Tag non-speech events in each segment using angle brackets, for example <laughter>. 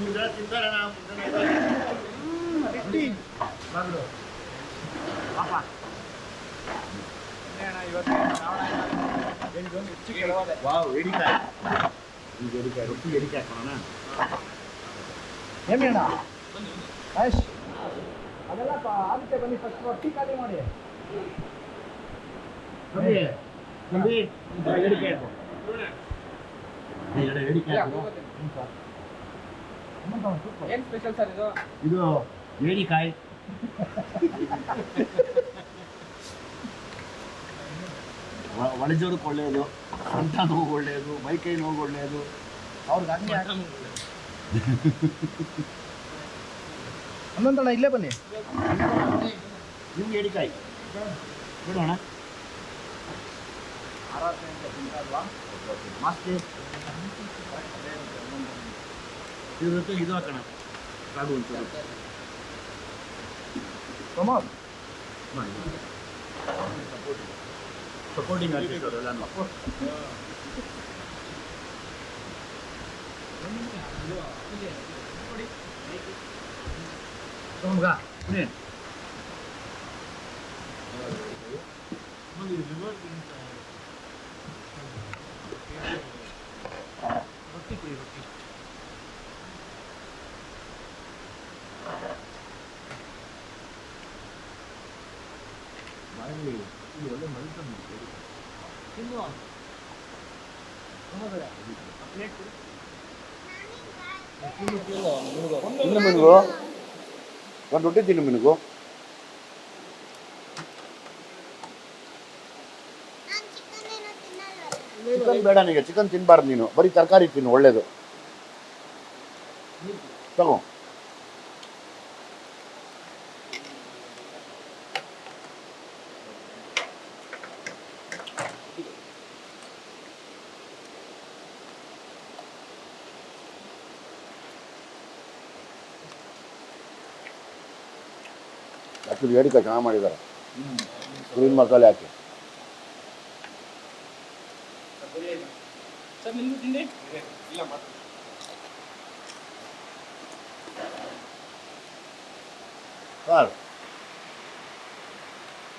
ಮೂರು ಜನ ತಿಂತಾರೆ ನಾವು ರೆಡ್ಡಿ ಬಂದು ಪಾಪ ಅಣ್ಣ ಇವತ್ತು ಶ್ರಾವಣ ಏನಿದೊಂದು ಹೆಚ್ಚು ಕೆಲವಾದ ವಾವ್ ಎಡಿಕಾಯಿ ಈಗ ಎಡಿಕಾಯಿ ರೊಟ್ಟಿ ಎಡಿಕಾಯಿ ಹಾಕೋಣ ಏಮಿ ಅಣ್ಣ ಮಹೇಶ್ ಅದೆಲ್ಲ ಪ- ಆಗುತ್ತೆ ಬನ್ನಿ ಫಸ್ಟ್ ರೊಟ್ಟಿ ಖಾಲಿ ಮಾಡಿ ನಂಬಿ ನಂಬಿ ಎಡಿಕಾಯಿ ಹಾಕು ಎರಡು ಎಡಿಕಾಯಿ ಹಾಕು ಏನು ಸ್ಪೆಷಲ್ ಸರ್ ಇದು? ಇದು ಏಡಿಕಾಯಿ ಒಳಜೋರಕ್ಕೆ ಒಳ್ಳೆಯದು ಸೊಂಟ ನೋವು ಒಳ್ಳೆಯದು ಮೈಕೈ ನೋವು ಒಳ್ಳೆಯದು. ಅವ್ರಿಗೆ ಹಂಗೆ ಹನ್ನೊಂದಣ್ಣ ಇಲ್ಲೇ ಬನ್ನಿ. ನಿಮ್ಗೆ ಏಡಿಕಾಯಿ ಬಿಡೋಣ. ಮಸ್ತಿ. ಇದ್ರ ಜೊತೆಗೆ ಇದು ಹಾಕೋಣ ಕಾಡು ಒಂಚೂರು ಪ್ರಮೋದ್ ಸಪೋರ್ಟಿಂಗ್ ಆರ್ಟಿಸ್ಟ್ ಎಲ್ಲಾನು ತಗೊಂಡ್ಗ ಇನ್ನೇನು ರೊಟ್ಟಿ ತಿನ್ನು ಮಿನುಗು ಚಿಕನ್ ಬೇಡ ನಿನಗೆ ಚಿಕನ್ ತಿನ್ನಬಾರ್ದು ನೀನು. ಬರೀ ತರಕಾರಿ ತಿನ್ನು ಒಳ್ಳೇದು. ತಗೋ. ಆ್ಯಕ್ಚುಲಿ ಹೇಳಿಕ ಚೆನ್ನಾಗಿ ಮಾಡಿದ್ದಾರೆ. ಗ್ರೀನ್ ಮಸಾಲೆ ಹಾಕಿ. ಸರ್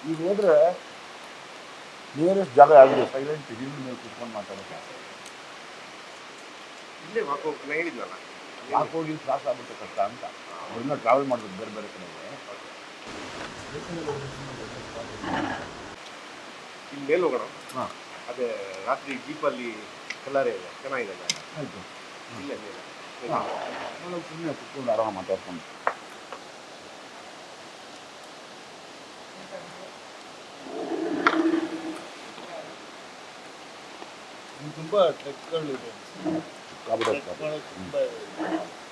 ಇಲ್ಲ ಈಗ ಹೋದ್ರೆ ನಿಯರೆಸ್ಟ್ ಜಾಗ ಯಾವುದು? ಸೈಲೆಂಟ್ ಹಿಲ್ ಮೇಲೆ ಕುತ್ಕೊಂಡು ಮಾತಾಡೋಕೆ. ಇಲ್ಲೇ ಹೋಗಿ ತ್ರಾಸ ಆಗುತ್ತೆ ಕಷ್ಟ ಅಂತ. ಅವ್ರನ್ನ ಟ್ರಾವೆಲ್ ಮಾಡ್ಬೇಕು ಬೇರೆ ಬೇರೆ ಕಡೆಗೆ ಇಲ್ಲಿ ಮೇಲೆ ಹೋಗೋಣ. ಹಾಂ. ಅದೇ ರಾತ್ರಿ ಜೀಪಲ್ಲಿ ಕಲ್ಲರೆ ಇದೆ. ಚೆನ್ನಾಗಿದೆ ಇಲ್ಲ ಆಯಿತು. ಇಲ್ಲೇ ಮೇಲೆ. ಸುಮ್ಮನೆ ಕುತ್ಕೊಂಡು ಆರಾಮ ಮಾತಾಡ್ಕೊಂಡು. ತುಂಬ ಟ್ರೆಕ್ಗಳಿದೆ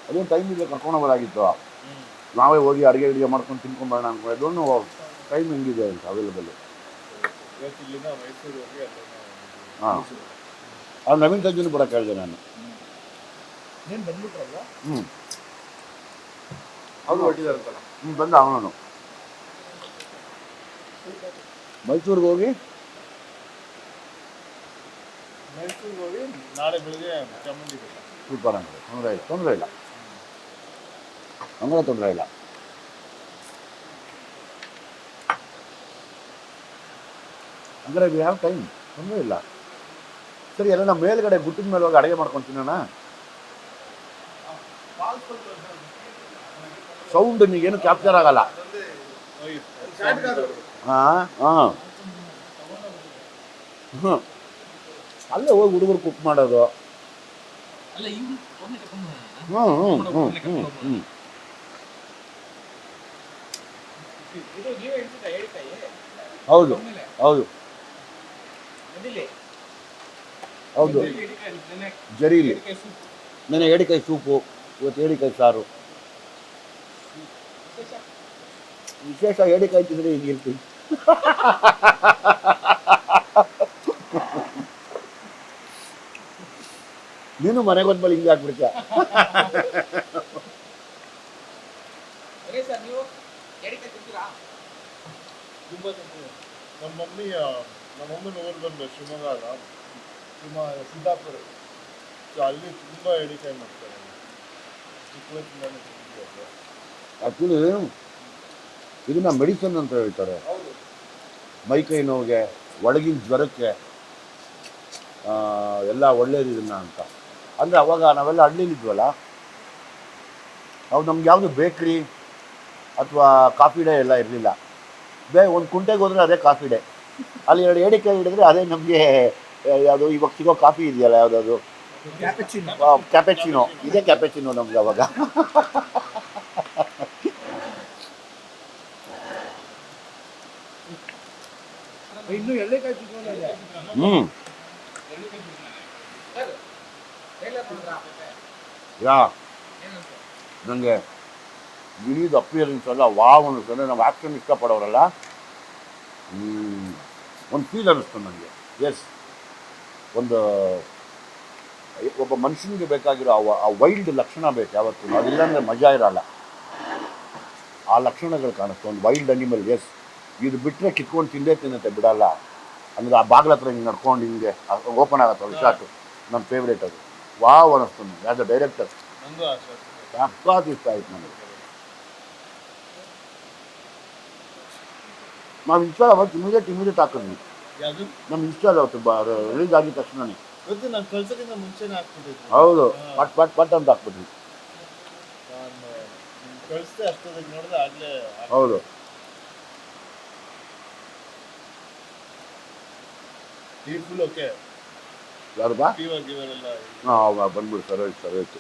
ಅದೇನು ಟೈಮ್ ಇಲ್ಲ ಕರ್ಕೊಂಡು ಹೋಗೋದಾಗಿತ್ತು. ನಾವೇ ಹೋಗಿ ಅಡುಗೆ ಅಡುಗೆ ಮಾಡ್ಕೊಂಡು ತಿನ್ಕೊಂಬರೋಣ ಅನ್ಕೊಂಡು ನೋ ಟೈಮ್ ಹೆಂಗಿದೆ ಅಂತ ಅವೈಲೇಬಲ್ ಇವತ್ತು ಇಲ್ಲಿಂದ ಮೈಸೂರು ಹೋಗಿ ಅಲ್ಲಿಂದ ಹಾಂ. ಅದು ನವೀನ್ ಸಂಜುನು ಬರೋಕೆ ಹೇಳಿದೆ ನಾನು. ಹ್ಞೂ ಅವ್ರು ಹೊಟ್ಟಿದಾರಂತಲ್ಲ ಹ್ಞೂ ಬಂದ ಅವನು ಮೈಸೂರಿಗೆ ಹೋಗಿ? ಮೈಸೂರಿಗೆ ಹೋಗಿ ನಾಳೆ ಬೆಳಿಗ್ಗೆ ಚಾಮುಂಡಿ ಬೆಟ್ಟ ಸೂಪರ್ ಅಂದರೆ ತೊಂದರೆ ಇಲ್ಲ ತೊಂದರೆ ಇಲ್ಲ. ತೊಂದರೆ ಇಲ್ಲ. ಅಂದರೆ ವಿ ಹ್ಯಾವ್ ಟೈಮ್ ತೊಂದರೆ ಇಲ್ಲ. ಸರಿ ಎಲ್ಲ ನಮ್ಮ ಮೇಲ್ಗಡೆ ಗುಟ್ಟಿನ ಮೇಲೆ ಹೋಗಿ ಅಡುಗೆ ಮಾಡ್ಕೊಂಡು ತಿನ್ನೋಣ? ಸೌಂಡ್ ನೀಗೇನು ಕ್ಯಾಪ್ಚರ್ ಆಗಲ್ಲ. ಹಾಂ ಹಾಂ. ಹ್ಞೂ ಅಲ್ಲೇ ಹೋಗಿ ಹುಡುಗರು ಕುಕ್ ಮಾಡೋದು. ಹ್ಞೂ ಹ್ಞೂ ಹ್ಞೂ ಹ್ಞೂ ಹ್ಞೂ ಇದು ನೀವೇ ಹೇಳ್ತಿದ್ದ ಹೇಳಿಕಾಯಿ ಹೌದು ಹೌದು. ಹೌದು. ಜರೀಲಿ. ನೆನೆ ಏಡಿಕಾಯಿ ಸೂಪು. ಇವತ್ತು ಏಡಿಕಾಯಿ ಸಾರು. ವಿಶೇಷ? ಏಡಿಕಾಯಿ ತಿಂದರೆ ಇರ್ತೀನಿ ನೀನು ಮನೆಗೆ ಬಂದ್ಮೇಲೆ ಹಿಂಗೆ ಹಾಕ್ಬಿಡ್ತೀಯ <laughs> ಅದೇ ಸರ್ ನೀವು ಹೇಳಿಕಾಯಿ ತಿಂತೀರಾ ತುಂಬ ನಮ್ಮ ಮಮ್ಮಿ ನಮ್ಮ ಮಮ್ಮಿ ಊರು ಬಂದು ಶಿವಮೊಗ್ಗ ಶಿವ ಸಿದ್ದಾಪುರ. ಸೊ ಅಲ್ಲಿ ತುಂಬ ಎಡಿಕೆ ಮಾಡ್ತಾರೆ. ಚಿಕ್ಕ ವಯಸ್ಸಿಂದಾನೆ ತಿಂದಿದ್ದೆ ಆ್ಯಕ್ಚುಲಿ ಇದನ್ನ ಮೆಡಿಸನ್ ಅಂತ ಹೇಳ್ತಾರೆ. ಮೈಕೈ ನೋವಿಗೆ ಒಳಗಿನ ಜ್ವರಕ್ಕೆ ಆ, ಎಲ್ಲ ಒಳ್ಳೇದು ಇದನ್ನ ಅಂತ. ಅಂದರೆ ಅವಾಗ ನಾವೆಲ್ಲ ಹಳ್ಳಿಲಿದ್ವಲ್ಲ ಅವ್ ನಮ್ಗೆ ಯಾವುದು ಬೇಕ್ರಿ? ಅಥವಾ ಕಾಫಿ ಡೇ ಎಲ್ಲ ಇರಲಿಲ್ಲ. ಬೇ ಒಂದು ಕುಂಟೆಗೆ ಹೋದ್ರೆ ಅದೇ ಕಾಫಿ ಡೇ. ಅಲ್ಲಿ ಎರಡು ಏಡಿಕೆ ಹಿಡಿದ್ರೆ ಅದೇ ನಮಗೆ ಯಾವುದು ಇವಾಗ ಸಿಗೋ ಕಾಫಿ ಇದೆಯಲ್ಲ ಯಾವುದಾದ್ರು? ಕ್ಯಾಪಚಿನೋ. ಕ್ಯಾಪೆಚಿನೋ. ಇದೇ ಕ್ಯಾಪೆಚಿನೋ ನಮ್ಗೆ ಅವಾಗ. ಹ್ಞೂ ಯಾ. ನನಗೆ ಗಿಳಿದು ಅಪಿಯರೆನ್ಸ್ ಅಲ್ಲ ವಾವ್ ಅನ್ನಿಸ್ತಂದ್ರೆ ನಾವು ಆ್ಯಕ್ಷನ್ ಇಷ್ಟಪಡೋರಲ್ಲ? ಒಂದು ಫೀಲ್ ಅನ್ನಿಸ್ತು ನನಗೆ ಎಸ್ ಒಂದು ಒಬ್ಬ ಮನುಷ್ಯನಿಗೆ ಬೇಕಾಗಿರೋ ಆ ವೈಲ್ಡ್ ಲಕ್ಷಣ ಬೇಕು ಯಾವತ್ತು. ಅದಿಲ್ಲಾಂದ್ರೆ ಮಜಾ ಇರಲ್ಲ. ಆ ಲಕ್ಷಣಗಳು ಕಾಣಿಸ್ತು. ಒಂದು ವೈಲ್ಡ್ ಅನಿಮಲ್ ಎಸ್ ಇದು ಬಿಟ್ಟರೆ ಕಿತ್ಕೊಂಡು ತಿಂದೇ ತಿನ್ನತ್ತೆ ಬಿಡಲ್ಲ. ಅಂದರೆ ಆ ಬಾಗ್ಲ ಹತ್ರ ಹಿಂಗೆ ನಡ್ಕೊಂಡು ಹಿಂಗೆ ಓಪನ್ ಆಗತ್ತಲ್ಲ ಶಾಟು ನಮ್ಮ ಫೇವ್ರೇಟ್ ಅದು. ವಾವ್ ಅನ್ನಿಸ್ತು ನನಗೆ ಆ್ಯಸ್ ಅ ಡೈರೆಕ್ಟರ್ ಸಖತ್ ಇಷ್ಟ ಆಯ್ತು ನನಗೆ ನಾವು ಇನ್ಸ್ಟಾಲ್ ಅವತ್ತು ಇಮಿಡಿಯೇಟ್ ಇಮಿಡಿಯೇಟ್ ಹಾಕಿದ್ವಿ ಯಾವುದು ನಮ್ಮ ಇನ್ಸ್ಟಾಲ್ ಆಗುತ್ತೆ ಬ ರಿಲೀಸ್ ಆಗಿದ ತಕ್ಷಣನೇ ಗೊತ್ತು ನಾನು ಕಳ್ಸೋಕ್ಕಿಂತ ಮುಂಚೆನೇ ಹಾಕ್ಬಿಟ್ಟಿದ್ದೆ ಹೌದು ಪಟ್ ಪಟ್ ಪಟ್ ಅಂತ ಹಾಕ್ಬಿಟ್ವಿ ನಾನು ಕಳಿಸ್ದೆ ಅಷ್ಟೊತ್ತಿಗೆ ನೋಡಿದ್ರೆ ಆಗ್ಲೇ ಹೌದು ಈ ಫುಲ್ ಓಕೆ ಯಾರು ಬಾ ಫೀವರ್ ಗಿವರ್ ಎಲ್ಲ ಹಾಂ ಬಂದ್ಬಿಡು ಸರಿ ಆಯ್ತು ಸರಿ ಆಯ್ತು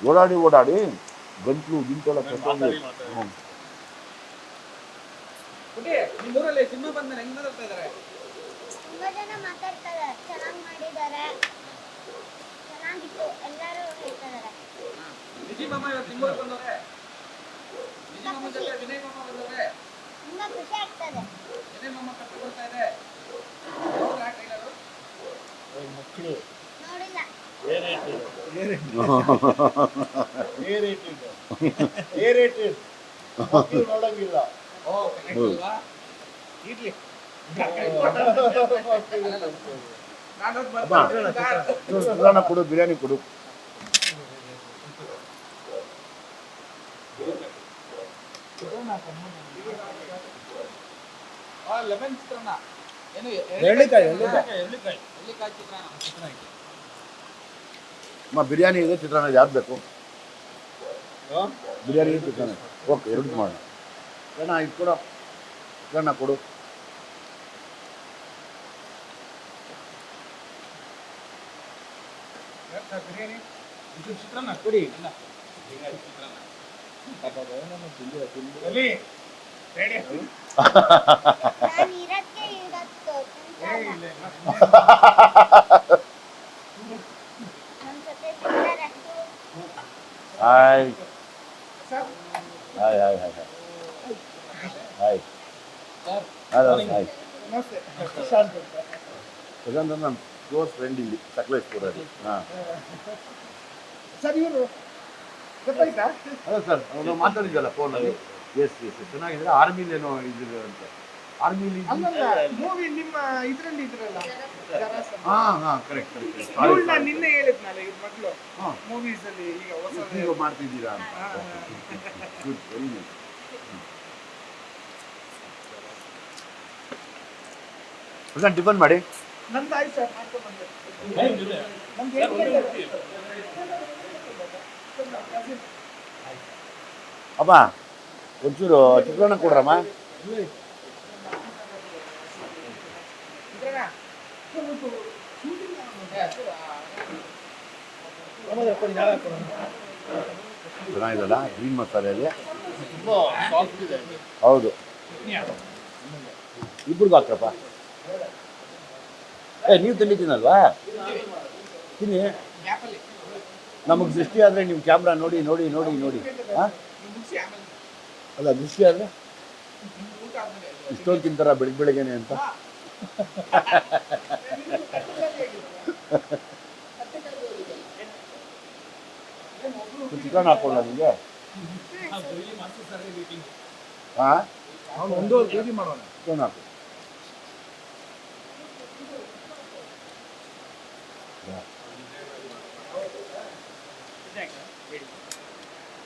ಓಡಾಡಿ ಓಡಾಡಿ ಗಂಟ್ಲು ಗಿಂಟೆಲ್ಲ ಕಟ್ಟೋಗಿ ಹ್ಞೂ ಪುಟಿ ನಿಮ್ಮ ಊರಲ್ಲಿ ಸಿನಿಮಾ ಬಂದ ಹೆಂಗ್ ಮಾತಾಡ್ತಾ ಇದಾರೆ? ತುಂಬಾ ಜನ ಮಾತಾಡ್ತಾರೆ ಚೆನ್ನಾಗಿ ಮಾಡಿದ್ದಾರೆ. ಚೆನ್ನಾಗಿತ್ತು ಎಲ್ಲರೂ ಹೇಳ್ತಿದ್ದಾರೆ. ವಿಜಯ್ ಮಾಮ ಇವತ್ತು ಬಂದವ್ರೆ. ಮಾಮ ಜೊತೆ ವಿನಯ್ ಮಾಮ ಬಂದವ್ರೆ. ತುಂಬಾ ಖುಷಿ ಆಗ್ತದೆ. ವಿನಯ್ ಮಾಮ ಕರ್ಕೊಂಡು ಬರ್ತಾ ಇದೆ. ನೋಡಿದ್ರ ಆ ಟ್ರೈಲರು ಮಕ್ಕಳು ನೋಡಿಲ್ಲ. ಏರೇಟೆಡ್ ಏರೇಟೆಡ್ ಮಕ್ಕಳು ನೋಡಂಗಿಲ್ಲ. ಇರ್ಲಿ. ಚಿತ್ರಾನ್ನ ಕೊಡು ಬಿರಿಯಾನಿ ಕೊಡು. ಲೆಮನ್ ಚಿತ್ರಾನ್ನ. ಏನು ಎಳ್ಳಿಕಾಯಿ, ಎಳ್ಳಿಕಾಯಿ. ಎಳ್ಳಿಕಾಯಿ. ಎಳ್ಳಿಕಾಯಿ ಚಿತ್ರಾನ್ನ ಅಮ್ಮ ಬಿರಿಯಾನಿ ಇದೆ ಚಿತ್ರಾನ್ನ ಯಾವ್ದು ಬೇಕು? ಬಿರಿಯಾನಿ ಚಿತ್ರಾನ್ನ. ಓಕೆ ಎರಡು ಮಾಡೋಣ ಅಣ್ಣ ಇದು ಕೊಡು. ಗಣ ಕೊಡು. ಚಿತ್ರಾನ್ನ ಕೊಡಿ. Hi hi hi hi. Hi hello hi Prashanth ನನ್ನ ಕ್ಲೋಸ್ ಫ್ರೆಂಡ್ ಇಲ್ಲಿ ಸಕಲೇಶ್ಪುರಲ್ಲಿ ಹಾಂ. ಸರ್ ಇವರು ಗೊತ್ತಾಯ್ತಾ? ಅಲ್ಲ ಸರ್ ಅವನು ಮಾತಾಡಿದ್ವಲ್ಲ ಫೋನಲ್ಲಿ ಎಸ್ ಎಸ್ ಚೆನ್ನಾಗಿದ್ರೆ ಆರ್ಮಿಲಿ ಏನೋ ಇದ್ರು ಅಂತ. ಆರ್ಮಿಲಿ ಮೂವಿ ನಿಮ್ಮ ಇದರಲ್ಲಿ ಇದ್ರಲ್ಲ? ಹಾ ಹಾ ಕರೆಕ್ಟ್ ಕರೆಕ್ಟ್ ನಾನು ನಾನ್ ನಿನ್ನೆ ಹೇಳಿದ್ನಲ್ಲ ಮಕ್ಕಳು ಮೂವೀಸ್ ಅಲ್ಲಿ ಈಗ ಹೊಸ ಮಾಡ್ತಿದ್ದೀರಾ ಅಂತ. ಗುಡ್ ವೆರಿ ಪ್ರಧಾನ್ ಟಿಫನ್ ಮಾಡಿ? ಅಮ್ಮ ಒಂಚೂರು ಚಿತ್ರಾನ್ನ ಕೊಡ್ರಮ್ಮ? ಚೆನ್ನಾಗಿದಲ್ಲ ಗ್ರೀನ್ ಮಸಾಲೆಯಲ್ಲಿ? ಹೌದು. ಇಬ್ರಿಗೂ ಹಾಕ್ರಪ್ಪ. ಏ ನೀವು ತಿಂದಿದ್ದೀನಲ್ವಾ? ತಿನ್ನಿ. ನಮಗೆ ದೃಷ್ಟಿ ಆದರೆ ನೀವು ಕ್ಯಾಮ್ರಾ ನೋಡಿ ನೋಡಿ ನೋಡಿ ನೋಡಿ. ಹಾಂ? ಅಲ್ಲ ದೃಷ್ಟಿ ಆದರೆ? ಇಷ್ಟೊಂದು ತಿಂತಾರ ಬೆಳಗ್ಗೆ ಬೆಳಗ್ಗೆನೆ ಅಂತ. ಚಿಕನ್ ಹಾಕೊಳ್ಳ ನಿಮಗೆ? ಹಾಂ? ಚಿಕನ್ ಹಾಕು.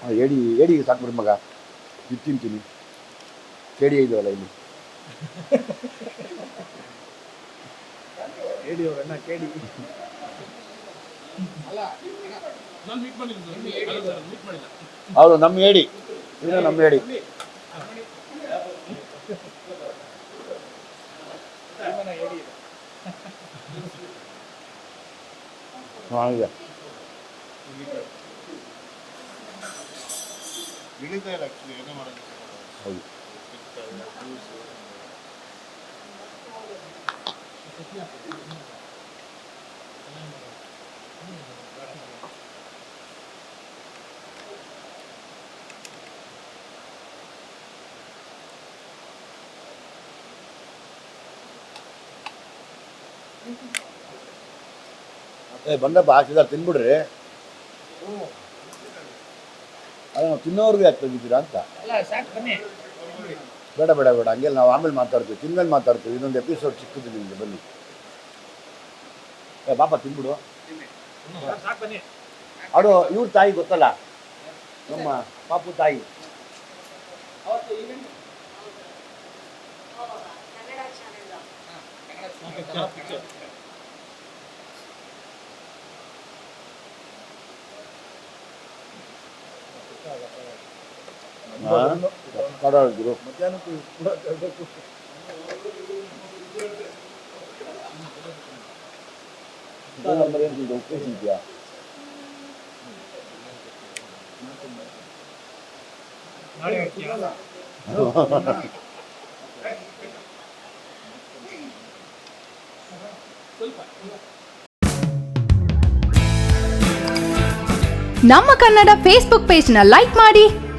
ಆ, ಏಡಿ ಏಡಿಗೆ ಸಾಕ್ಬಿಡಿ ಮಗ. ಇದು ತಿಂತೀನಿ. ಕೇಡಿ ಇದೆಯಲ್ಲ ಇಲ್ಲಿ. ಹೇಳಿ ಅವ್ರಣ್ಣ ಕೇಳಿ. ನಾನು ಮೀಟ್ ಮಾಡಿಲ್ಲ ಮೀಟ್ ಮಾಡಿಲ್ಲ ಹೌದು ನಮ್ಮ ಹೇಳಿ. ಇದು ನಮ್ಮ ಏಡಿ ಹಾಗೆ ಇಳಿತಾ ಇಲ್ಲ ಆಕ್ಚುಲಿ ಏನೋ ಮಾಡೋದು ಹೌದು ಏ ಬಂದಪ್ಪ ಹಾಕಿದಾರೆ ತಿನ್ಬಿಡ್ರಿ. ಅದು ನಾವು ತಿನ್ನೋರ್ಗೆ ಯಾಕೆ ತೆಗಿತೀರಾ ಅಂತ? ಅಲ್ಲ ಸಾಕು ಬನ್ನಿ. ಬೇಡ ಬೇಡ ಬೇಡ ಹಂಗೆಲ್ಲ ನಾವು ಆಮೇಲೆ ಮಾತಾಡ್ತೀವಿ ತಿಂದ್ಮೇಲೆ ಮಾತಾಡ್ತೀವಿ ಇನ್ನೊಂದು ಎಪಿಸೋಡ್ ಸಿಕ್ಕಿದ್ದು ನಿಮಗೆ ಬನ್ನಿ. ಏ ಪಾಪ ತಿನ್ಬಿಡು. ಅದು ಇವ್ರ ತಾಯಿ ಗೊತ್ತಲ್ಲ? ನಮ್ಮ ಪಾಪು ತಾಯಿ. ಅವತ್ತು ಕಡಾಳಿದ್ರು ನಮ್ಮ ಕನ್ನಡ ಫೇಸ್ಬುಕ್ ಪೇಜ್ನ ಲೈಕ್ ಮಾಡಿ.